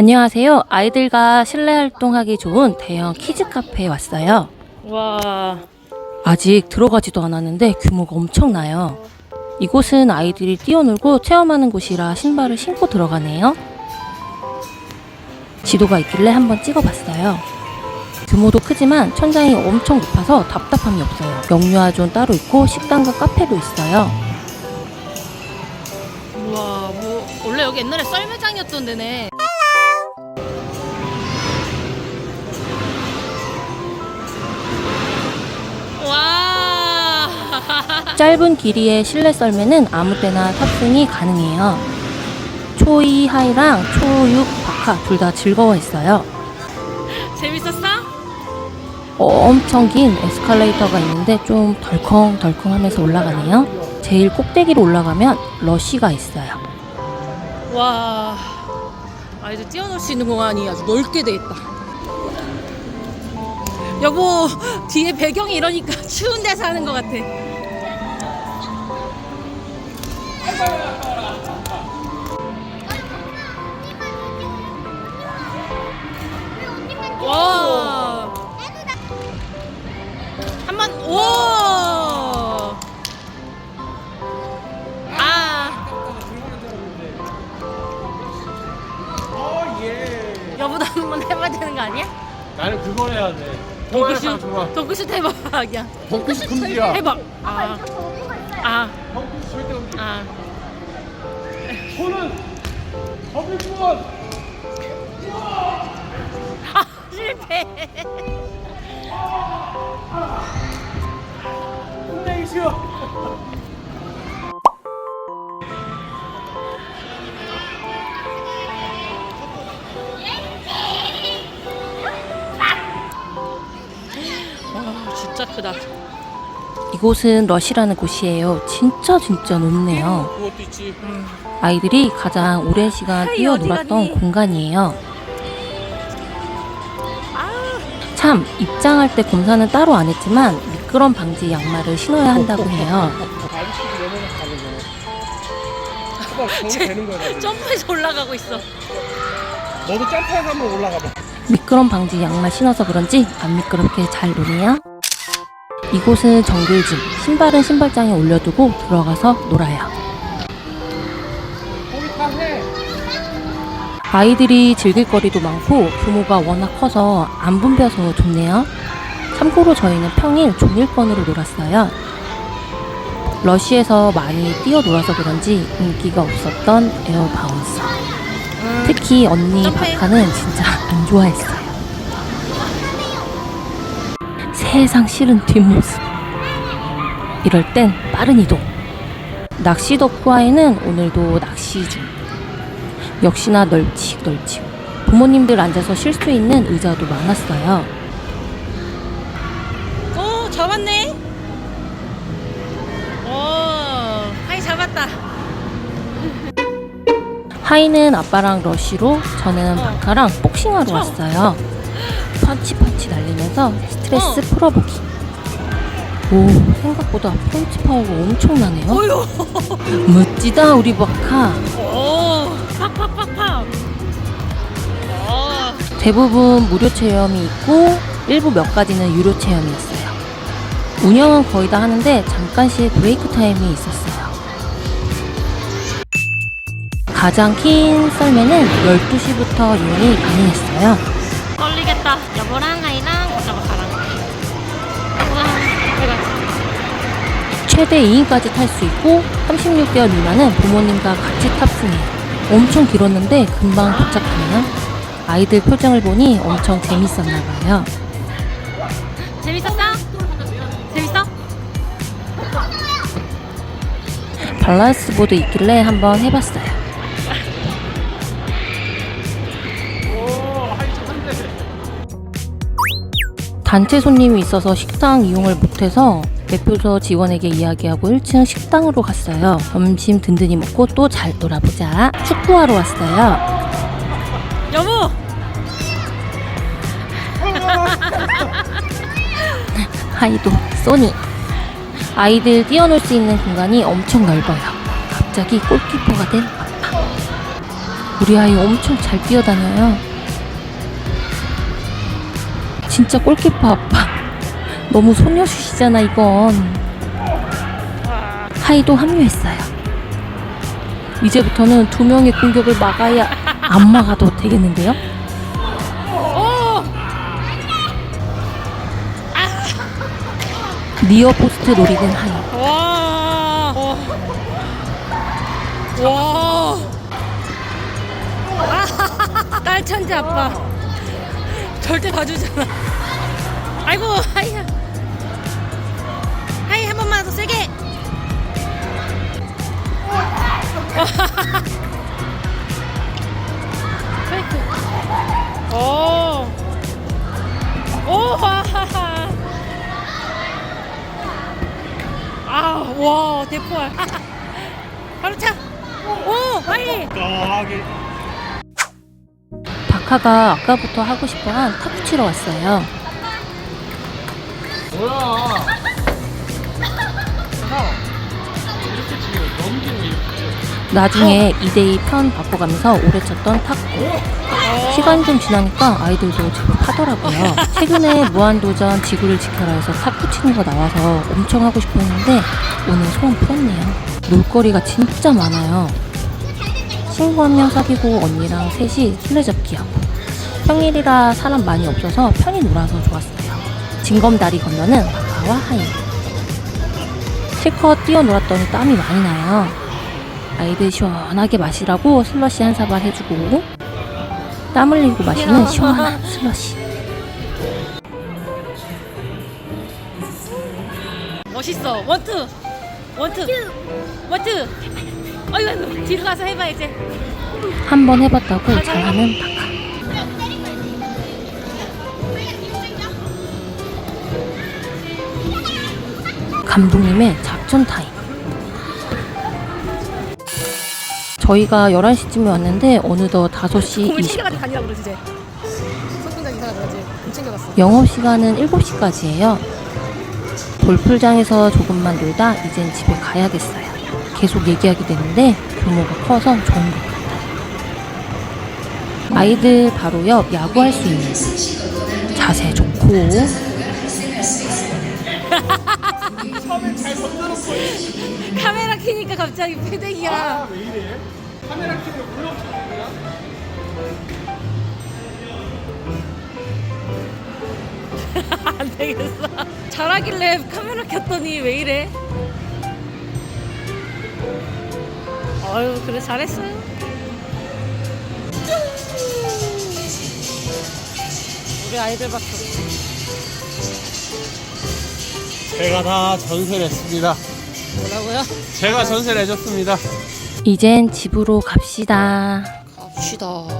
안녕하세요. 아이들과 실내 활동하기 좋은 대형 키즈 카페에 왔어요. 와. 아직 들어가지도 않았는데 규모가 엄청나요. 이곳은 아이들이 뛰어놀고 체험하는 곳이라 신발을 신고 들어가네요. 지도가 있길래 한번 찍어봤어요. 규모도 크지만 천장이 엄청 높아서 답답함이 없어요. 영유아존 따로 있고 식당과 카페도 있어요. 우와, 뭐 원래 여기 옛날에 썰매장이었던 데네. 짧은 길이의 실내 썰매는 아무 때나 탑승이 가능해요. 초2 하이랑 초6 박하 둘 다 즐거워했어요. 재밌었어? 엄청 긴 에스컬레이터가 있는데 좀 덜컹덜컹 하면서 올라가네요. 제일 꼭대기로 올라가면 러쉬가 있어요. 와. 아이들 뛰어놀 수 있는 공간이 아주 넓게 돼 있다. 여보, 뒤에 배경이 이러니까 추운 데서 하는 것 같아. 와. 한 번 오. 아. 여보도 한 번 해봐야 되는 거 아니야? 나는 그걸 해야 돼. 덩크슛 덩크슛 해봐 그냥 덩크슛 금지야. 해봐 아, 아, 덩크슛 절대 금지. 아. 손은 허비권. 아 실패 싫어. 와 진짜 크다 이곳은 러쉬라는 곳이에요. 진짜 진짜 높네요. 아이들이 가장 오랜 시간 뛰어놀았던? 공간이에요. 참 입장할 때 검사는 따로 안 했지만 미끄럼 방지 양말을 신어야 한다고 해요. 되는 거야. 점프해서 올라가고 있어 너도 점프해서 한번 올라가 봐. 미끄럼 방지 양말 신어서 그런지 안 미끄럽게 잘 노네요. 이곳은 정글짐. 신발은 신발장에 올려두고 들어가서 놀아요. 아이들이 즐길 거리도 많고 규모가 워낙 커서 안 붐벼서 좋네요. 참고로 저희는 평일 종일권으로 놀았어요. 러시에서 많이 뛰어놀아서 그런지 인기가 없었던 에어 바운서. 특히 언니 점프해. 박하는 진짜 안 좋아했어요. 세상 싫은 뒷모습. 이럴 땐 빠른 이동. 낚시 덕후아이는 오늘도 낚시 중. 역시나 널찍 널찍. 부모님들 앉아서 쉴 수 있는 의자도 많았어요. 오 잡았네 오 하이 잡았다 하이는 아빠랑 러쉬로 저는 어. 박하랑 복싱하러 쳐. 왔어요. 펀치 펀치 날리면서 스트레스 어. 풀어보기. 오 생각보다 펀치 파워가 엄청나네요. 멋지다 우리 박하. 대부분 무료 체험이 있고 일부 몇 가지는 유료 체험이 있어요. 운영은 거의 다 하는데 잠깐씩 브레이크 타임이 있었어요. 가장 긴 썰매는 12시부터 이용이 가능했어요. 떨리겠다 여보랑 아이랑 우와 해가 최대 2인까지 탈 수 있고 36개월 미만은 부모님과 같이 탑승해요. 엄청 길었는데 금방 도착하네요. 아이들 표정을 보니 엄청 재밌었나 봐요. 재밌었어? 재밌어? 밸런스 보드 있길래 한번 해봤어요. 단체 손님이 있어서 식당 이용을 못해서 대표소 직원에게 이야기하고 1층 식당으로 갔어요. 점심 든든히 먹고 또 잘 놀아보자. 축구하러 왔어요. 여보 하이도 소니. 아이들 뛰어놀 수 있는 공간이 엄청 넓어요. 갑자기 골키퍼가 된 아빠. 우리 아이 엄청 잘 뛰어다녀요. 진짜 골키퍼 아빠. 너무 소녀슛이잖아, 이건. 하이도 합류했어요. 이제부터는 두 명의 공격을 막아야 안 막아도 되겠는데요? 니어 포스트 노리는 하이. 와! 와! 딸 천재 아빠. 절대 봐주잖아. 아이고, 하이야. 하이 한 번만 더 세게. 와, 대포알. 바로 차. 오, 하이. 바카가 아까부터 하고 싶어한 탁구 치러 왔어요. 뭐야? 이렇게 지금 넘기는 게 나중에 2대2 편 바꿔가면서 오래 쳤던 탁구. 시간이 좀 지나니까 아이들도 제법 하더라고요. 최근에 무한도전 지구를 지켜라에서 탁구 치는 거 나와서 엄청 하고 싶어 했는데 오늘 소원 풀었네요. 놀거리가 진짜 많아요. 친구 한 명 사귀고 언니랑 셋이 술래잡기 하고 평일이라 사람 많이 없어서 편히 놀아서 좋았어요. 징검다리 건너는 바카와 하이. 실컷 뛰어놀았더니 땀이 많이 나요. 아이들 시원하게 마시라고 슬러시 한 사발 해주고 땀 흘리고 마시는 시원한 슬러시. 멋있어. 원투. 원투. 원투. 어이구, 아이고, 뒤로 가서 해봐, 이제. 한 번 해봤다고 잘하는 바카. 감독님의 작전 타임. 저희가 11시쯤에 왔는데 어느덧 5시 공을 20분. 챙겨가지고 다니라 그러지, 이제. 손동작 이상하다 그러지. 공 챙겨갔어. 영업 시간은 7시까지예요. 돌풀장에서 조금만 놀다 이젠 집에 가야겠어요. 계속 얘기하게 되는데 규모가 커서 좋은 것 같아요. 아이들 바로 옆 야구할 수 있는 자세 좋고 카메라 켜니까 갑자기 패대기야. 왜 이래? 카메라 켜면 물렁 안 되겠어. 잘하길래 카메라 켰더니 왜 이래? 아유, 그래, 잘했어요. 우리 아이들 봤어. 제가 다 전세를 했습니다. 뭐라고요? 제가 전세를 해줬습니다. 이젠 집으로 갑시다. 갑시다.